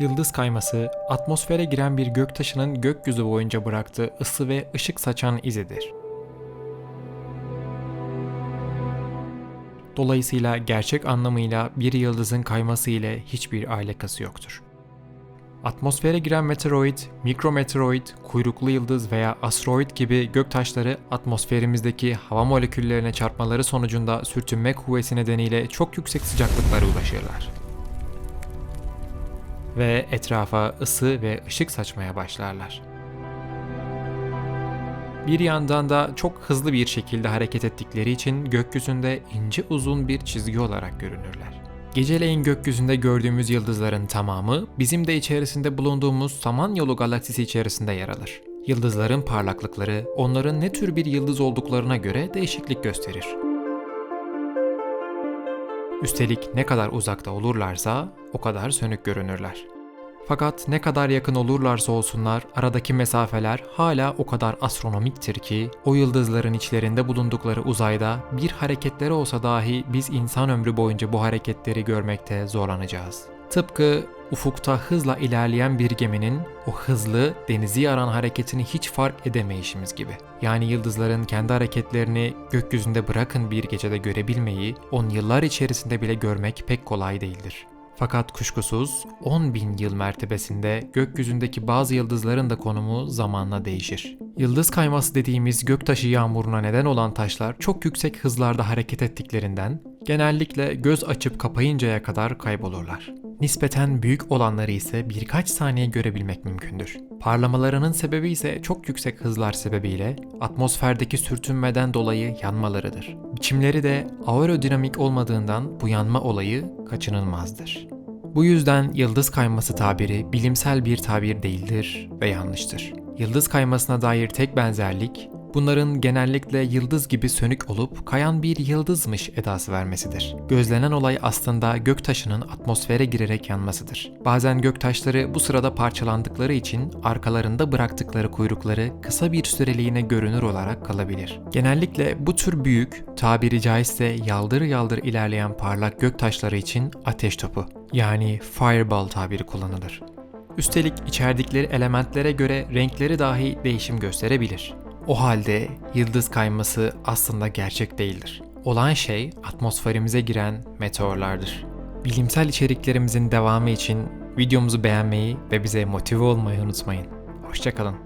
Yıldız kayması, atmosfere giren bir göktaşının gökyüzü boyunca bıraktığı ısı ve ışık saçan izidir. Dolayısıyla gerçek anlamıyla bir yıldızın kayması ile hiçbir alakası yoktur. Atmosfere giren meteoroid, mikrometeoroid, kuyruklu yıldız veya asteroid gibi göktaşları atmosferimizdeki hava moleküllerine çarpmaları sonucunda sürtünme kuvveti nedeniyle çok yüksek sıcaklıklara ulaşırlar. Ve etrafa ısı ve ışık saçmaya başlarlar. Bir yandan da çok hızlı bir şekilde hareket ettikleri için gökyüzünde ince uzun bir çizgi olarak görünürler. Geceleyin gökyüzünde gördüğümüz yıldızların tamamı bizim de içerisinde bulunduğumuz Samanyolu galaksisi içerisinde yer alır. Yıldızların parlaklıkları onların ne tür bir yıldız olduklarına göre değişiklik gösterir. Üstelik ne kadar uzakta olurlarsa o kadar sönük görünürler. Fakat ne kadar yakın olurlarsa olsunlar aradaki mesafeler hala o kadar astronomiktir ki o yıldızların içlerinde bulundukları uzayda bir hareketleri olsa dahi biz insan ömrü boyunca bu hareketleri görmekte zorlanacağız. Tıpkı ufukta hızla ilerleyen bir geminin o hızlı denizi yaran hareketini hiç fark edemeyişimiz gibi. Yani yıldızların kendi hareketlerini gökyüzünde bırakın bir gecede görebilmeyi, on yıllar içerisinde bile görmek pek kolay değildir. Fakat kuşkusuz 10 bin yıl mertebesinde gökyüzündeki bazı yıldızların da konumu zamanla değişir. Yıldız kayması dediğimiz göktaşı yağmuruna neden olan taşlar çok yüksek hızlarda hareket ettiklerinden genellikle göz açıp kapayıncaya kadar kaybolurlar. Nispeten büyük olanları ise birkaç saniye görebilmek mümkündür. Parlamalarının sebebi ise çok yüksek hızlar sebebiyle atmosferdeki sürtünmeden dolayı yanmalarıdır. Biçimleri de aerodinamik olmadığından bu yanma olayı kaçınılmazdır. Bu yüzden yıldız kayması tabiri bilimsel bir tabir değildir ve yanlıştır. Yıldız kaymasına dair tek benzerlik, bunların genellikle yıldız gibi sönük olup kayan bir yıldızmış edası vermesidir. Gözlenen olay aslında göktaşının atmosfere girerek yanmasıdır. Bazen göktaşları bu sırada parçalandıkları için arkalarında bıraktıkları kuyrukları kısa bir süreliğine görünür olarak kalabilir. Genellikle bu tür büyük, tabiri caizse yaldır yaldır ilerleyen parlak göktaşları için ateş topu yani fireball tabiri kullanılır. Üstelik içerdikleri elementlere göre renkleri dahi değişim gösterebilir. O halde yıldız kayması aslında gerçek değildir. Olan şey atmosferimize giren meteorlardır. Bilimsel içeriklerimizin devamı için videomuzu beğenmeyi ve bize motive olmayı unutmayın. Hoşçakalın.